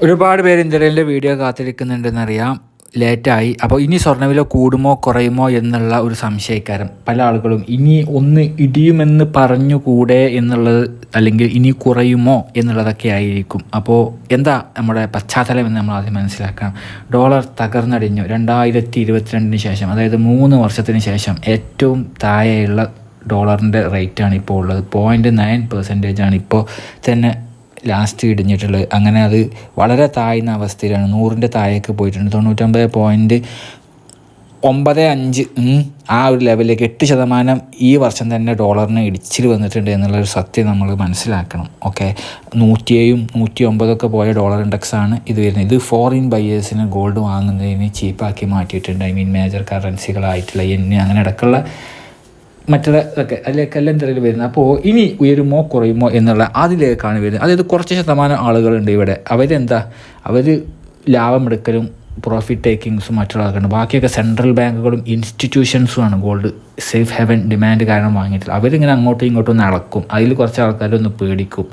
ഒരുപാട് പേര് ഇന്ദിരേലിന്റെ വീഡിയോ കാത്തിരിക്കുന്നുണ്ടെന്നറിയാം. ലേറ്റായി. അപ്പോൾ ഇനി സ്വർണവില കൂടുമോ കുറയുമോ എന്നുള്ള ഒരു സംശയക്കാരം പല ആളുകളും ഇനി ഒന്ന് ഇടിയുമെന്ന് പറഞ്ഞുകൂടെ എന്നുള്ളത് അല്ലെങ്കിൽ ഇനി കുറയുമോ എന്നുള്ളതൊക്കെ ആയിരിക്കും. അപ്പോൾ എന്താ നമ്മുടെ പശ്ചാത്തലം എന്ന് നമ്മൾ ആദ്യം മനസ്സിലാക്കണം. ഡോളർ തകർന്നടിഞ്ഞു രണ്ടായിരത്തി ഇരുപത്തിരണ്ടിന് ശേഷം അതായത് മൂന്ന് വർഷത്തിന് ശേഷം ഏറ്റവും താഴെയുള്ള ഡോളറിന്റെ റേറ്റാണ് ഇപ്പോൾ ഉള്ളത്. പോയിന്റ് നയൻ പെർസെന്റേജാണ് ഇപ്പോൾ തന്നെ ലാസ്റ്റ് ഇടിഞ്ഞിട്ടുള്ളത്. അങ്ങനെ അത് വളരെ താഴ്ന്ന അവസ്ഥയിലാണ്. നൂറിന്റെ താഴേക്ക് പോയിട്ടുണ്ട്. തൊണ്ണൂറ്റൊമ്പത് പോയിന്റ് ഒമ്പത് അഞ്ച് ആ ഒരു ലെവലിലേക്ക് എട്ട് ശതമാനം ഈ വർഷം തന്നെ ഡോളറിന് ഇടിച്ചിൽ വന്നിട്ടുണ്ട് എന്നുള്ളൊരു സത്യം നമ്മൾ മനസ്സിലാക്കണം. ഓക്കെ നൂറ്റിയേഴും നൂറ്റി ഒമ്പതൊക്കെ പോയ ഡോളർ ഇൻഡെക്സ് ആണ് ഇത് വരുന്നത്. ഇത് ഫോറിൻ ബയേഴ്സിന് ഗോൾഡ് വാങ്ങുന്നതിന് ചീപ്പാക്കി മാറ്റിയിട്ടുണ്ട്. ഐ മീൻ മേജർ കറൻസികളായിട്ടുള്ള എന്നെ അങ്ങനെ അടക്കമുള്ള മറ്റുള്ള അതിലേക്ക് എല്ലാം എന്തെങ്കിലും വരുന്നത്. അപ്പോൾ ഇനി ഉയരുമോ കുറയുമോ എന്നുള്ള അതിലേക്കാണ് വരുന്നത്. അതായത് കുറച്ച് ശതമാനം ആളുകളുണ്ട് ഇവിടെ. അവരെന്താ? അവർ ലാഭമെടുക്കലും പ്രോഫിറ്റ് ടേക്കിങ്സും മറ്റുള്ളതൊക്കെ ഉണ്ട്. ബാക്കിയൊക്കെ സെൻട്രൽ ബാങ്കുകളും ഇൻസ്റ്റിറ്റ്യൂഷൻസുമാണ് ഗോൾഡ് സേഫ് ഹെവൻ ഡിമാൻഡ് കാരണം വാങ്ങിയിട്ടില്ല. അവരിങ്ങനെ അങ്ങോട്ടും ഇങ്ങോട്ടും നടക്കും. അതിൽ കുറച്ച് ആൾക്കാരൊന്ന് പേടിക്കും.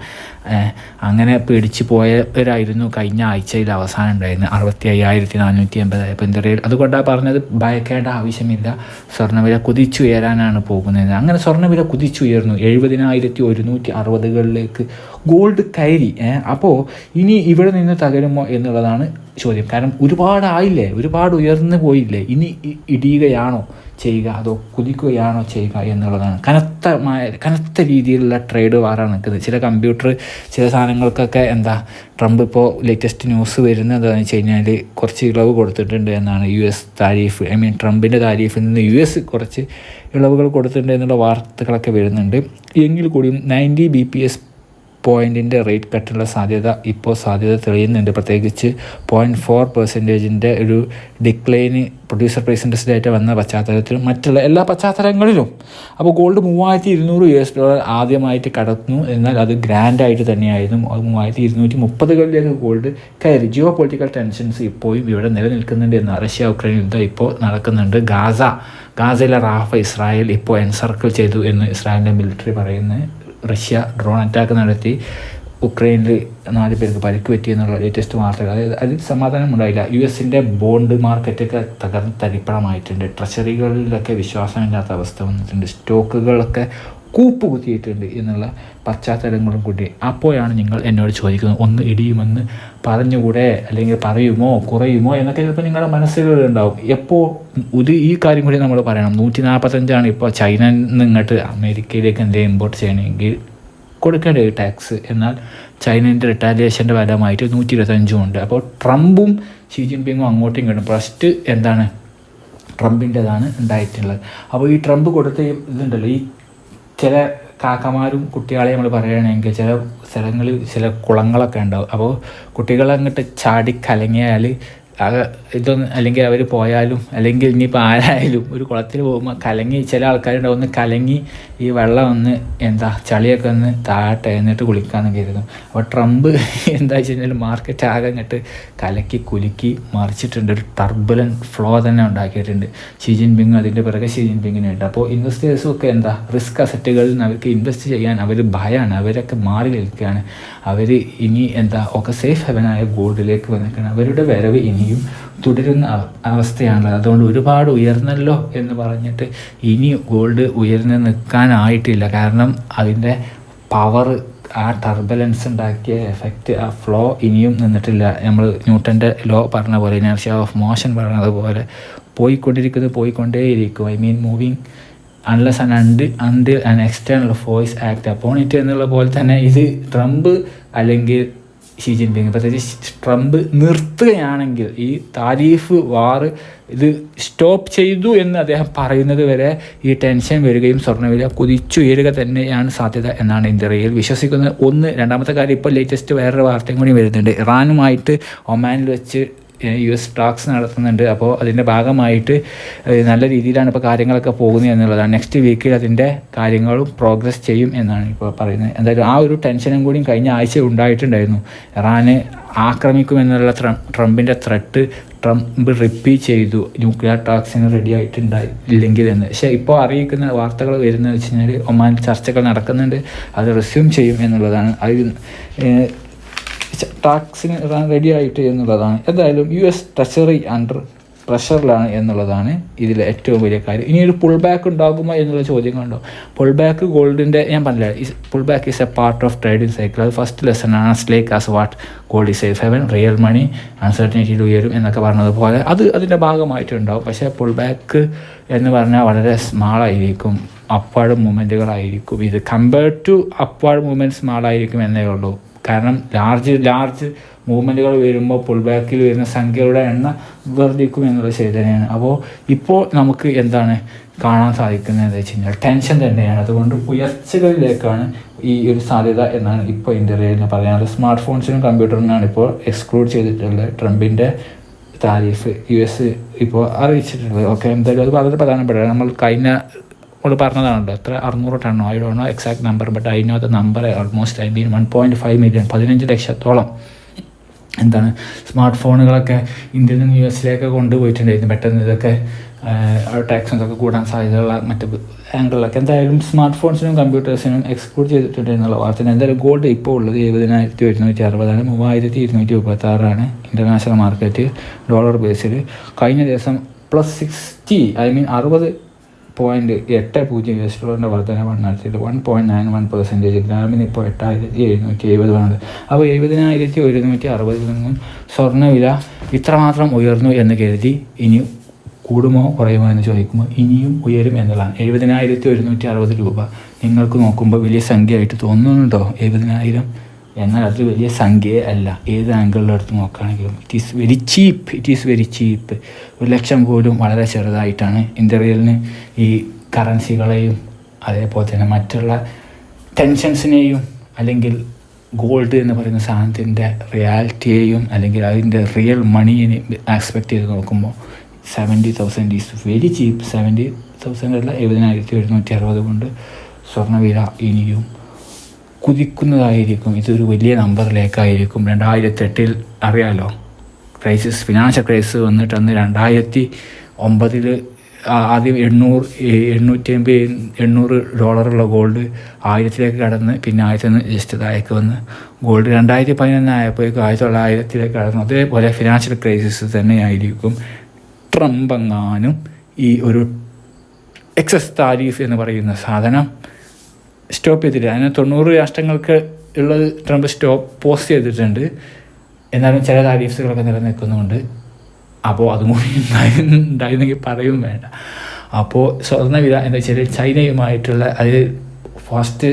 അങ്ങനെ പേടിച്ച് പോയവരായിരുന്നു കഴിഞ്ഞ ആഴ്ചയിൽ അവസാനം ഉണ്ടായിരുന്നത്. അറുപത്തി അയ്യായിരത്തി നാനൂറ്റി എൺപതായപ്പോൾ ഇന്ത്യയിൽ അതുകൊണ്ടാണ് പറഞ്ഞത് ഭയക്കേണ്ട ആവശ്യമില്ല. സ്വർണവില കുതിച്ചുയരാനാണ് പോകുന്നത്. അങ്ങനെ സ്വർണവില കുതിച്ചുയർന്നു എഴുപതിനായിരത്തി ഒരുന്നൂറ്റി അറുപതുകളിലേക്ക് ഗോൾഡ് കയറി. അപ്പോൾ ഇനി ഇവിടെ നിന്ന് തകരുമോ എന്നുള്ളതാണ് ചോദ്യം. കാരണം ഒരുപാടായില്ലേ? ഒരുപാട് ഉയർന്നു പോയില്ലേ? ഇനി ഇടിയുകയാണോ? ചെയ്യുക അതോ കുതിക്കുകയാണോ ചെയ്യുക എന്നുള്ളതാണ്. കനത്തമായ കനത്ത രീതിയിലുള്ള ട്രേഡ് വാറാണ് നിൽക്കുന്നത്. ചില കമ്പ്യൂട്ടർ ചില സാധനങ്ങൾക്കൊക്കെ എന്താ ട്രംപ് ഇപ്പോൾ ലേറ്റസ്റ്റ് ന്യൂസ് വരുന്നത് എന്താണെന്ന് വെച്ച് കഴിഞ്ഞാൽ കുറച്ച് ഇളവ് കൊടുത്തിട്ടുണ്ട് എന്നാണ് U S tariff I mean ട്രംപിന്റെ താരീഫിൽ നിന്ന് യു എസ് കുറച്ച് ഇളവുകൾ കൊടുത്തിട്ടുണ്ട് എന്നുള്ള വാർത്തകളൊക്കെ വരുന്നുണ്ട്. എങ്കിൽ കൂടിയും നയന്റി ബി പി എസ് പോയിന്റിന്റെ റേറ്റ് കട്ടുള്ള സാധ്യത ഇപ്പോൾ സാധ്യത തെളിയുന്നുണ്ട്. പ്രത്യേകിച്ച് പോയിന്റ് ഫോർ പെർസെന്റേജിന്റെ ഒരു ഡിക്ലൈന് പ്രൊഡ്യൂസർ പ്രൈസ് ഇൻഡെക്സ് ഡേറ്റ വന്ന പശ്ചാത്തലത്തിലും മറ്റുള്ള എല്ലാ പശ്ചാത്തലങ്ങളിലും. അപ്പോൾ ഗോൾഡ് മൂവായിരത്തി ഇരുന്നൂറ് യു എസ് ഡോളർ ആദ്യമായിട്ട് കടന്നു. എന്നാൽ അത് ഗ്രാൻഡായിട്ട് തന്നെയായിരുന്നു. അത് മൂവായിരത്തി ഇരുന്നൂറ്റി മുപ്പതുകളിലേക്ക് ഗോൾഡ് കയറി. ജിയോ പൊളിറ്റിക്കൽ ടെൻഷൻസ് ഇപ്പോഴും ഇവിടെ നിലനിൽക്കുന്നുണ്ട് എന്ന് റഷ്യ ഉക്രൈൻ യുദ്ധം ഇപ്പോൾ നടക്കുന്നുണ്ട്. ഗാസ ഗാസയിലെ റാഫ ഇസ്രായേൽ ഇപ്പോൾ എൻസർക്കിൾ ചെയ്തു എന്ന് ഇസ്രായേലിന്റെ മിലിറ്ററി പറയുന്നത് റഷ്യ ഡ്രോൺ അറ്റാക്ക് നടത്തി ഉക്രൈനിൽ നാല് പേർക്ക് പരിക്ക് പറ്റി എന്നുള്ള ലേറ്റസ്റ്റ് വാർത്തകൾ. അതായത് അതിൽ സമാധാനം ഉണ്ടായില്ല. യു എസിന്റെ ബോണ്ട് മാർക്കറ്റൊക്കെ തകർന്ന് തരിപ്പണമായിട്ടുണ്ട്. ട്രഷറികളിലൊക്കെ വിശ്വാസമില്ലാത്ത അവസ്ഥ വന്നിട്ടുണ്ട്. സ്റ്റോക്കുകളൊക്കെ കൂപ്പ് കുത്തിയിട്ടുണ്ട് എന്നുള്ള പശ്ചാത്തലങ്ങളും കൂടി അപ്പോഴാണ് നിങ്ങൾ എന്നോട് ചോദിക്കുന്നത് ഒന്ന് ഇടിയുമെന്ന് പറഞ്ഞുകൂടെ? അല്ലെങ്കിൽ പറയുമോ? കുറയുമോ? എന്നൊക്കെ ചിലപ്പോൾ നിങ്ങളുടെ മനസ്സിലുണ്ടാവും എപ്പോൾ ഒരു ഈ കാര്യം കൂടി നമ്മൾ പറയണം. നൂറ്റി നാൽപ്പത്തഞ്ചാണ് ഇപ്പോൾ ചൈനയിൽ നിന്ന് ഇങ്ങോട്ട് അമേരിക്കയിലേക്ക് എന്തെങ്കിലും ഇമ്പോർട്ട് ചെയ്യണമെങ്കിൽ കൊടുക്കേണ്ട ഒരു ടാക്സ്. എന്നാൽ ചൈനേന്റെ റിട്ടാലിയേഷന്റെ ഫലമായിട്ട് നൂറ്റി ഇരുപത്തഞ്ചും ഉണ്ട്. അപ്പോൾ ട്രംപും ഷീ ജിൻപിങ്ങും അങ്ങോട്ടും ഇങ്ങോട്ടും ഫസ്റ്റ് എന്താണ്? ട്രംപിന്റെതാണ് ഉണ്ടായിട്ടുള്ളത്. അപ്പോൾ ഈ ട്രംപ് കൊടുത്ത ഇതുണ്ടല്ലോ ഈ ചില കാക്കമാരും കുട്ടികളെ നമ്മൾ പറയുകയാണെങ്കിൽ ചില സ്ഥലങ്ങളിൽ ചില കുളങ്ങളൊക്കെ ഉണ്ടാവും. അപ്പോൾ കുട്ടികൾ അങ്ങോട്ട് ചാടി കലങ്ങിയാൽ ഇതൊന്ന് അല്ലെങ്കിൽ അവർ പോയാലും അല്ലെങ്കിൽ ഇനിയിപ്പോൾ ആരായാലും ഒരു കുളത്തിൽ പോകുമ്പോൾ കലങ്ങി ചില ആൾക്കാരുണ്ടാവും. ഒന്ന് കലങ്ങി ഈ വെള്ളം ഒന്ന് എന്താ ചളിയൊക്കെ ഒന്ന് താഴട്ടെ എന്നിട്ട് കുളിക്കാമെന്ന് കരുതും. അപ്പോൾ ട്രംപ് എന്താ വെച്ച് കഴിഞ്ഞാൽ മാർക്കറ്റ് ആകെ കലക്കി കുലുക്കി മറിച്ചിട്ടുണ്ട്. ഒരു ടർബുലൻ ഫ്ലോ തന്നെ ഉണ്ടാക്കിയിട്ടുണ്ട്. ഷി ജിൻപിങ് അതിന്റെ പിറകെ ഷി ഉണ്ട്. അപ്പോൾ ഇൻവെസ്റ്റേഴ്സും ഒക്കെ എന്താ റിസ്ക് അസറ്റുകളിൽ നിന്ന് അവർക്ക് ഇൻവെസ്റ്റ് ചെയ്യാൻ അവർ ഭയമാണ് അവരൊക്കെ മാറി നിൽക്കുകയാണ്. അവർ ഇനി എന്താ ഒക്കെ സേഫ് ഹെവനായ ഗോൾഡിലേക്ക് വന്നിരിക്കുകയാണ്. അവരുടെ വരവ് ഇനിയും തുടരുന്ന അവസ്ഥയാണ് അതുകൊണ്ട് ഒരുപാട് ഉയർന്നല്ലോ എന്ന് പറഞ്ഞിട്ട് ഇനി ഗോൾഡ് ഉയർന്ന് നിൽക്കാനായിട്ടില്ല. കാരണം അതിന്റെ പവർ ആ ടർബലൻസ് ഉണ്ടാക്കിയ എഫക്റ്റ് ആ ഫ്ലോ ഇനിയും നിന്നിട്ടില്ല. നമ്മൾ ന്യൂട്ടന്റെ ലോ പറഞ്ഞ പോലെ ഇനർഷ്യ ഓഫ് മോഷൻ പറഞ്ഞതുപോലെ പോയിക്കൊണ്ടിരിക്കുന്നത് പോയിക്കൊണ്ടേയിരിക്കും. I mean moving unless and അണ്ട് until an external force act upon it എന്നുള്ള പോലെ തന്നെ ഇത് ട്രംപ് അല്ലെങ്കിൽ ഷീ ജിൻപിങ് പ്രത്യേകിച്ച് ട്രംപ് നിർത്തുകയാണെങ്കിൽ ഈ താരീഫ് വാർ ഇത് സ്റ്റോപ്പ് ചെയ്തു എന്ന് അദ്ദേഹം പറയുന്നത് വരെ ഈ ടെൻഷൻ വരികയും സ്വർണവില കുതിച്ചുയരുക തന്നെയാണ് സാധ്യത എന്നാണ് ഇന്ത്യയിൽ വിശ്വസിക്കുന്നത്. ഒന്ന് രണ്ടാമത്തെ കാര്യം ഇപ്പോൾ ലേറ്റസ്റ്റ് വേറൊരു വാർത്തയും കൂടി വരുന്നുണ്ട്. ഇറാനുമായിട്ട് ഒമാനിൽ വെച്ച് യു എസ് ടാക്സ് നടത്തുന്നുണ്ട്. അപ്പോൾ അതിന്റെ ഭാഗമായിട്ട് നല്ല രീതിയിലാണ് ഇപ്പോൾ കാര്യങ്ങളൊക്കെ പോകുന്നത് എന്നുള്ളതാണ്. നെക്സ്റ്റ് വീക്കിൽ അതിന്റെ കാര്യങ്ങളും പ്രോഗ്രസ് ചെയ്യും എന്നാണ് ഇപ്പോൾ പറയുന്നത്. എന്തായാലും ആ ഒരു ടെൻഷനും കൂടിയും കഴിഞ്ഞ ആഴ്ച ഉണ്ടായിട്ടുണ്ടായിരുന്നു. ഇറാന് ആക്രമിക്കുമെന്നുള്ള ട്രം- ട്രംപിന്റെ ത്രെട്ട് ട്രംപ് റിപ്പീറ്റ് ചെയ്തു. ന്യൂക്ലിയർ ടാക്സിന് റെഡി ആയിട്ടുണ്ടായി ഇല്ലെങ്കിൽ എന്ന്. പക്ഷേ ഇപ്പോൾ അറിയിക്കുന്ന വാർത്തകൾ വരുന്നത് വെച്ച് കഴിഞ്ഞാൽ ഒമാൻ ചർച്ചകൾ നടക്കുന്നുണ്ട്. അത് റെസ്യൂം ചെയ്യും എന്നുള്ളതാണ്. അത് ടാക്സിന് റെഡി ആയിട്ട് എന്നുള്ളതാണ്. എന്തായാലും യു എസ് ട്രഷറി അണ്ടർ പ്രഷറിലാണ് എന്നുള്ളതാണ് ഇതിലെ ഏറ്റവും വലിയ കാര്യം. ഇനി ഒരു പുൾ ബാക്ക് ഉണ്ടാകുമോ എന്നുള്ള ചോദ്യങ്ങളുണ്ടോ പുൾ ബാക്ക് ഗോൾഡിന്റെ ഞാൻ പറഞ്ഞില്ല pull back is a part of trading cycle അത് ഫസ്റ്റ് ലെസൺ ആണ്. Slack as what gold is safe haven real money അൺസർട്ടനിറ്റിയിൽ ഉയരും എന്നൊക്കെ പറഞ്ഞതുപോലെ. അത് അതിന്റെ ഭാഗമായിട്ടുണ്ടാവും. പക്ഷേ പുൾ ബാക്ക് എന്ന് പറഞ്ഞാൽ വളരെ സ്മാളായിരിക്കും അപ്വാർഡ് മൂവ്മെന്റുകളായിരിക്കും ഇത് കമ്പയർഡ് ടു അപ്വാർഡ് മൂവ്മെന്റ് സ്മാളായിരിക്കും എന്നേ ഉള്ളൂ. കാരണം ലാർജ് ലാർജ് മൂവ്മെന്റുകൾ വരുമ്പോൾ പുൾ ബാക്കിൽ വരുന്ന സംഖ്യയുടെ എണ്ണം വർദ്ധിക്കും എന്നുള്ള ശരി തന്നെയാണ്. അപ്പോൾ ഇപ്പോൾ നമുക്ക് എന്താണ് കാണാൻ സാധിക്കുന്നത് എന്താ വെച്ച് കഴിഞ്ഞാൽ ടെൻഷൻ തന്നെയാണ്. അതുകൊണ്ട് ഉയർച്ചകളിലേക്കാണ് ഈ ഒരു സാധ്യത എന്നാണ് ഇപ്പോൾ ഇന്റർവ്യൂവിൽ പറയാനുള്ളത്. സ്മാർട്ട് ഫോൺസിനും കമ്പ്യൂട്ടറിനാണ് ഇപ്പോൾ എക്സ്ക്ലൂഡ് ചെയ്തിട്ടുള്ളത് ട്രംപിന്റെ താരിഫ് യു എസ് ഇപ്പോൾ അറിയിച്ചിട്ടുള്ളത്. ഓക്കെ എന്തായാലും അത് വളരെ പ്രധാനപ്പെട്ടതാണ്. നമ്മൾ കഴിഞ്ഞ നമ്മൾ പറഞ്ഞതാണല്ലോ എത്ര അറുന്നൂറ് ടണ്ണോ I dunno exact number but I know the number almost I mean one point five million പതിനഞ്ച് ലക്ഷത്തോളം. എന്താണ്? സ്മാർട്ട് ഫോണുകളൊക്കെ ഇന്ത്യയിൽ നിന്ന് യു എസിലേക്ക് കൊണ്ടുപോയിട്ടുണ്ടായിരുന്നു. പെട്ടെന്ന് ഇതൊക്കെ ടാക്സസ് ഒക്കെ കൂടാൻ സാധ്യതയുള്ള മറ്റ് ആംഗിളിലൊക്കെ എന്തായാലും സ്മാർട്ട് ഫോൺസിനും കമ്പ്യൂട്ടേഴ്സിനും എക്സ്ക്ലൂഡ് ചെയ്തിട്ടുണ്ട് എന്നുള്ള വാർത്ത. എന്തായാലും ഗോൾഡ് ഇപ്പോൾ ഉള്ളത് എഴുപതിനായിരത്തി ഒരുന്നൂറ്റി അറുപതാണ്. മൂവായിരത്തി ഇരുന്നൂറ്റി മുപ്പത്തി ആറാണ് ഇന്റർനാഷണൽ മാർക്കറ്റ് ഡോളർ ബേസിൽ കഴിഞ്ഞ ദിവസം പ്ലസ് സിക്സ്റ്റി ഐ മീൻ അറുപത് പോയിന്റ് എട്ട് പൂജ്യം യു എസ് ഡോളറിന്റെ വർധനമാണ് നടത്തിയത് one point nine one percentage ഗ്രാമിന് ഇപ്പോൾ എട്ടായിരത്തി എഴുന്നൂറ്റി എഴുപതാണ് അപ്പോൾ എഴുപതിനായിരത്തി ഒരുന്നൂറ്റി അറുപതിൽ നിന്നും സ്വർണവില ഇത്രമാത്രം ഉയർന്നു എന്ന് കരുതി ഇനി കൂടുമോ കുറയുമോ എന്ന് ചോദിക്കുമ്പോൾ ഇനിയും ഉയരും എന്നുള്ളതാണ് എഴുപതിനായിരത്തി ഒരുന്നൂറ്റി അറുപത് രൂപ നിങ്ങൾക്ക് നോക്കുമ്പോൾ വലിയ സംഖ്യയായിട്ട് തോന്നുന്നുണ്ടോ? എഴുപതിനായിരം എന്നാൽ അത് വലിയ സംഖ്യ അല്ല. ഏത് ആംഗിളിലെടുത്ത് നോക്കുകയാണെങ്കിലും it is very cheap it is very cheap ഒരു ലക്ഷം പോലും വളരെ ചെറുതായിട്ടാണ് ഇന്ത്യയിലിന് ഈ കറൻസികളെയും അതേപോലെ തന്നെ മറ്റുള്ള ടെൻഷൻസിനെയും അല്ലെങ്കിൽ ഗോൾഡ് എന്ന് പറയുന്ന സാധനത്തിന്റെ റിയാലിറ്റിയെയും അല്ലെങ്കിൽ അതിന്റെ റിയൽ മണിയെ ആക്സ്പെക്ട് ചെയ്ത് നോക്കുമ്പോൾ seventy thousand is very cheap seventy thousand അല്ല എഴുപതിനായിരത്തി എഴുന്നൂറ്റി അറുപത് കൊണ്ട് സ്വർണവില ഇനിയും കുതിക്കുന്നതായിരിക്കും. ഇതൊരു വലിയ നമ്പറിലേക്കായിരിക്കും രണ്ടായിരത്തെട്ടിൽ അറിയാലോ? ക്രൈസിസ് ഫിനാൻഷ്യൽ ക്രൈസിസ് വന്നിട്ട് അന്ന് രണ്ടായിരത്തി ഒമ്പതിൽ ആദ്യം എണ്ണൂറ് എണ്ണൂറ്റി അമ്പത് എണ്ണൂറ് ഡോളറുള്ള ഗോൾഡ് ആയിരത്തിലേക്ക് കടന്ന് പിന്നെ ആയിരത്തി നിന്ന് ജസ്റ്റ് താഴേക്ക് വന്ന്. ഗോൾഡ് രണ്ടായിരത്തി പതിനൊന്ന് ആയപ്പോഴേക്കും ആയിരത്തി തൊള്ളായിരത്തിലേക്ക് കടന്നു. അതേപോലെ ഫിനാൻഷ്യൽ ക്രൈസിസ് തന്നെയായിരിക്കും. ട്രംപ് എങ്ങാനും ഈ ഒരു എക്സസ് താരീഫ് എന്ന് പറയുന്ന സാധനം സ്റ്റോപ്പ് ചെയ്തിട്ടില്ല. അതിന് തൊണ്ണൂറ് രാഷ്ട്രങ്ങൾക്ക് ഉള്ളത് ട്രംപ് സ്റ്റോപ്പ് പോസ്റ്റ് ചെയ്തിട്ടുണ്ട്. എന്നാലും ചില താരീഫ്സുകളൊക്കെ നിലനിൽക്കുന്നുണ്ട്. അപ്പോൾ അതും കൂടി ഉണ്ടായിരുന്നെങ്കിൽ പറയും വേണ്ട. അപ്പോൾ സ്വർണവില എന്താ വെച്ചാൽ ചൈനയുമായിട്ടുള്ള അത് ഫസ്റ്റ്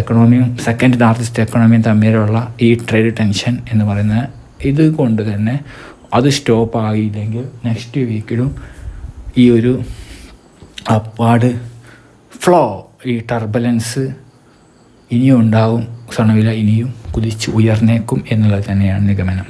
എക്കണോമിയും സെക്കൻഡ് ലാർജസ്റ്റ് എക്കണോമിയും തമ്മിലുള്ള ഈ ട്രേഡ് ടെൻഷൻ എന്ന് പറയുന്ന ഇത് കൊണ്ട് തന്നെ അത് സ്റ്റോപ്പ് ആയില്ലെങ്കിൽ നെക്സ്റ്റ് വീക്കിലും ഈ ഒരു അപ്പാട് ഫ്ലോ ഈ ടർബലൻസ് ഇനിയും ഉണ്ടാവും സ്വർണവില ഇനിയും കുതിച്ച് ഉയർന്നേക്കും എന്നുള്ളത് തന്നെയാണ് നിഗമനം.